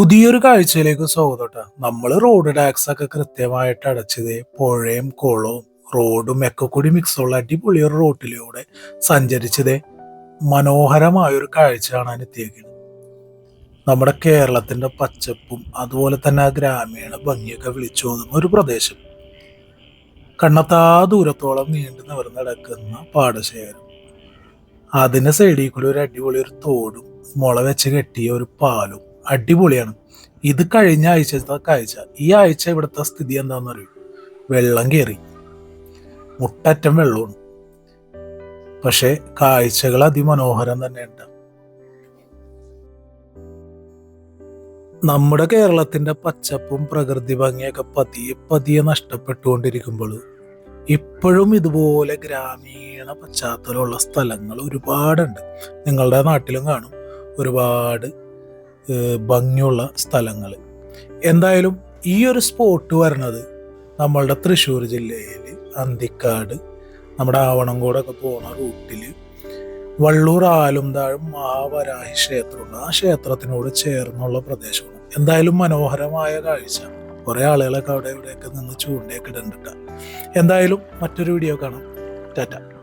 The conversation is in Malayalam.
പുതിയൊരു കാഴ്ചയിലേക്ക് സ്വാഗതം നമ്മൾ റോഡ് ടാക്സ് ഒക്കെ കൃത്യമായിട്ട് അടച്ചത് പുഴയും കുളവും റോഡും ഒക്കെ കൂടി മിക്സുള്ള അടിപൊളി ഒരു റോട്ടിലൂടെ സഞ്ചരിച്ചത് മനോഹരമായൊരു കാഴ്ച കാണാൻ എത്തിയേക്കുന്നത് നമ്മുടെ കേരളത്തിന്റെ പച്ചപ്പും അതുപോലെ തന്നെ ആ ഗ്രാമീണ ഭംഗിയൊക്കെ വിളിച്ചു തോന്നുന്ന ഒരു പ്രദേശം. കണ്ണത്താ ദൂരത്തോളം നീണ്ടു നിവർന്ന് കിടക്കുന്ന പാടശേഖരം. അതിന്റെ സൈഡിൽ കൂടി ഒരു അടിപൊളി ഒരു തോടും മുള വെച്ച് കെട്ടിയ ഒരു പാലും അടിപൊളിയാണ്. ഇത് കഴിഞ്ഞ ആഴ്ചത്തെ കാഴ്ച. ഈ ആഴ്ച ഇവിടുത്തെ സ്ഥിതി എന്താണെന്ന് അറിയൂ വെള്ളം കയറി. മുട്ടറ്റം വെള്ളമാണ്. പക്ഷേ കാഴ്ചകൾ അതിമനോഹരം തന്നെയുണ്ട്. നമ്മുടെ കേരളത്തിന്റെ പച്ചപ്പും പ്രകൃതി ഭംഗിയൊക്കെ പതിയെ പതിയെ നഷ്ടപ്പെട്ടുകൊണ്ടിരിക്കുമ്പോൾ ഇപ്പോഴും ഇതുപോലെ ഗ്രാമീണ പശ്ചാത്തലമുള്ള സ്ഥലങ്ങൾ ഒരുപാടുണ്ട്. നിങ്ങളുടെ നാട്ടിലും കാണും. ഒരുപാട് ഭംഗിയുള്ള സ്ഥലങ്ങൾ എന്തായാലും ഈ ഒരു സ്പോട്ട് വരണത് നമ്മളുടെ തൃശ്ശൂർ ജില്ലയിൽ അന്തിക്കാട് നമ്മുടെ ആവണംകോടൊക്കെ പോണ റൂട്ടിൽ വള്ളൂർ ആലുംതാഴും മഹാവരാഹി ക്ഷേത്രമുണ്ട്. ആ ക്ഷേത്രത്തിനോട് ചേർന്നുള്ള പ്രദേശമാണ്. എന്തായാലും മനോഹരമായ കാഴ്ച. കുറേ ആളുകളൊക്കെ അവിടെ ഇവിടെയൊക്കെ നിന്ന് ചൂണ്ടയൊക്കെ ഇടണ്ടിട്ട. എന്തായാലും മറ്റൊരു വീഡിയോ കാണാം. ടാറ്റ.